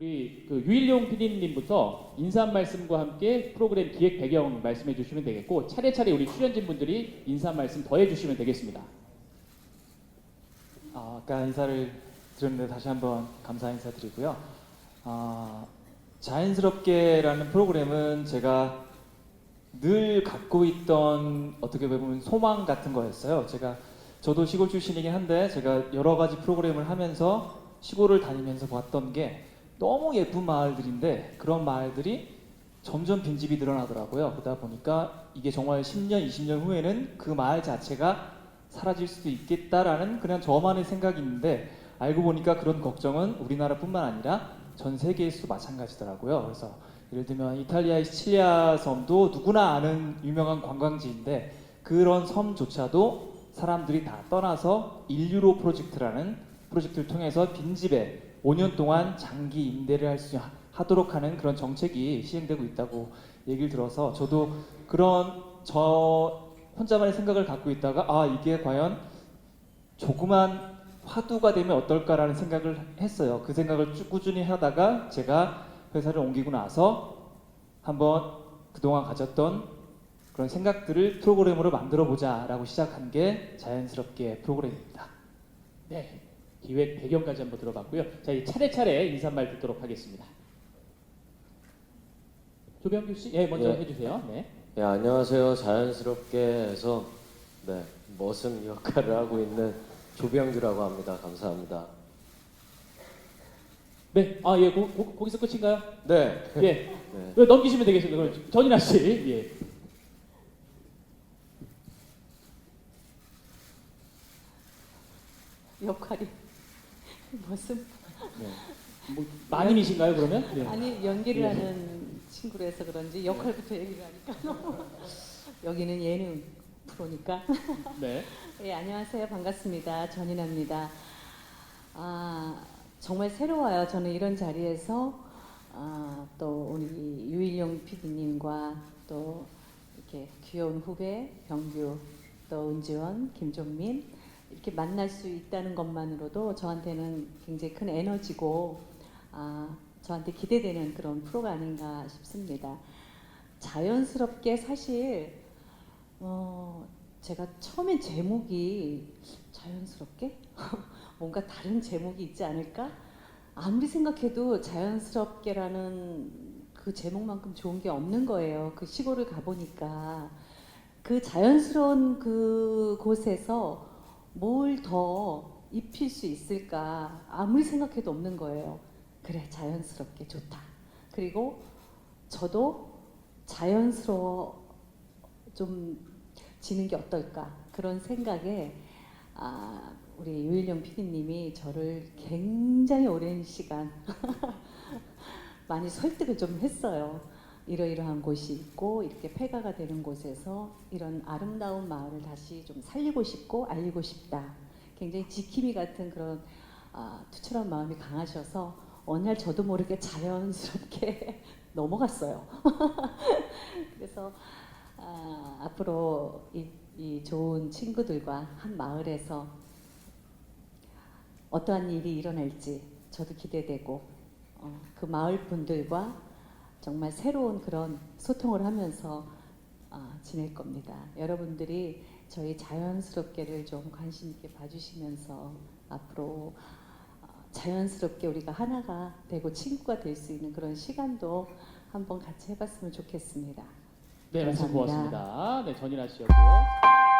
우리 그 유일용 PD님부터 인사 한 말씀과 함께 프로그램 기획 배경 말씀해 주시면 되겠고 차례차례 우리 출연진 분들이 인사 한 말씀 더해 주시면 되겠습니다. 아, 아까 인사를 드렸는데 다시 한번 감사 인사드리고요. 아, 자연스럽게라는 프로그램은 제가 늘 갖고 있던 어떻게 보면 소망 같은 거였어요. 제가 저도 시골 출신이긴 한데 제가 여러 가지 프로그램을 하면서 시골을 다니면서 봤던 게 너무 예쁜 마을들인데 그런 마을들이 점점 빈집이 늘어나더라고요. 그러다 보니까 이게 정말 10년, 20년 후에는 그 마을 자체가 사라질 수도 있겠다라는 그냥 저만의 생각이 있는데 알고 보니까 그런 걱정은 우리나라뿐만 아니라 전 세계에서도 마찬가지더라고요. 그래서 예를 들면 이탈리아의 시칠리아 섬도 누구나 아는 유명한 관광지인데 그런 섬조차도 사람들이 다 떠나서 인류로 프로젝트라는 프로젝트를 통해서 빈집에 5년 동안 장기 임대를 할 수 하도록 하는 그런 정책이 시행되고 있다고 얘기를 들어서 저도 그런 저 혼자만의 생각을 갖고 있다가 아 이게 과연 조그만 화두가 되면 어떨까라는 생각을 했어요. 그 생각을 쭉 꾸준히 하다가 제가 회사를 옮기고 나서 한번 그동안 가졌던 그런 생각들을 프로그램으로 만들어 보자라고 시작한 게 자연스럽게 프로그램입니다. 네, 기획 배경까지 한번 들어봤고요. 자, 이 차례차례 인사말 듣도록 하겠습니다. 조병규 씨, 예, 먼저 예. 해주세요. 네. 네, 안녕하세요. 자연스럽게 해서 네, 머슴 역할을 하고 있는 조병규라고 합니다. 감사합니다. 네, 아, 예, 고, 고, 거기서 끝인가요? 네. 예, 네. 네, 넘기시면 되겠습니다. 그럼 전인아 씨, 예. 역할이 무슨 뭐, 마님이신가요, 그러면? 예. 아니 연기를 예. 하는 친구라서 그런지 역할부터 얘기를 하니까 너무 여기는 예능 프로니까 네. 예 안녕하세요 반갑습니다 전인아입니다 아 정말 새로워요 저는 이런 자리에서 아, 또 우리 유일용 PD님과 또 이렇게 귀여운 후배 병규 또 은지원 김종민 이렇게 만날 수 있다는 것만으로도 저한테는 굉장히 큰 에너지고 아, 저한테 기대되는 그런 프로가 아닌가 싶습니다. 자연스럽게 사실 어, 제가 처음엔 제목이 자연스럽게 뭔가 다른 제목이 있지 않을까? 아무리 생각해도 자연스럽게라는 그 제목만큼 좋은 게 없는 거예요. 그 시골을 가보니까 그 자연스러운 그 곳에서 뭘 더 입힐 수 있을까 아무리 생각해도 없는 거예요. 그래 자연스럽게 좋다. 그리고 저도 자연스러워 좀 지는 게 어떨까 그런 생각에 아, 우리 유일령 PD님이 저를 굉장히 오랜 시간 많이 설득을 좀 했어요. 이러이러한 곳이 있고 이렇게 폐가가 되는 곳에서 이런 아름다운 마을을 다시 좀 살리고 싶고 알리고 싶다. 굉장히 지킴이 같은 그런 아, 투철한 마음이 강하셔서 어느 날 저도 모르게 자연스럽게 넘어갔어요. 그래서 아, 앞으로 이, 이 좋은 친구들과 한 마을에서 어떠한 일이 일어날지 저도 기대되고 어, 그 마을 분들과 정말 새로운 그런 소통을 하면서 아, 지낼 겁니다. 여러분들이 저희 자연스럽게를 좀 관심 있게 봐주시면서 앞으로 어, 자연스럽게 우리가 하나가 되고 친구가 될 수 있는 그런 시간도 한번 같이 해봤으면 좋겠습니다. 네, 말씀 감사합니다. 고맙습니다. 네, 전인아 씨였고요.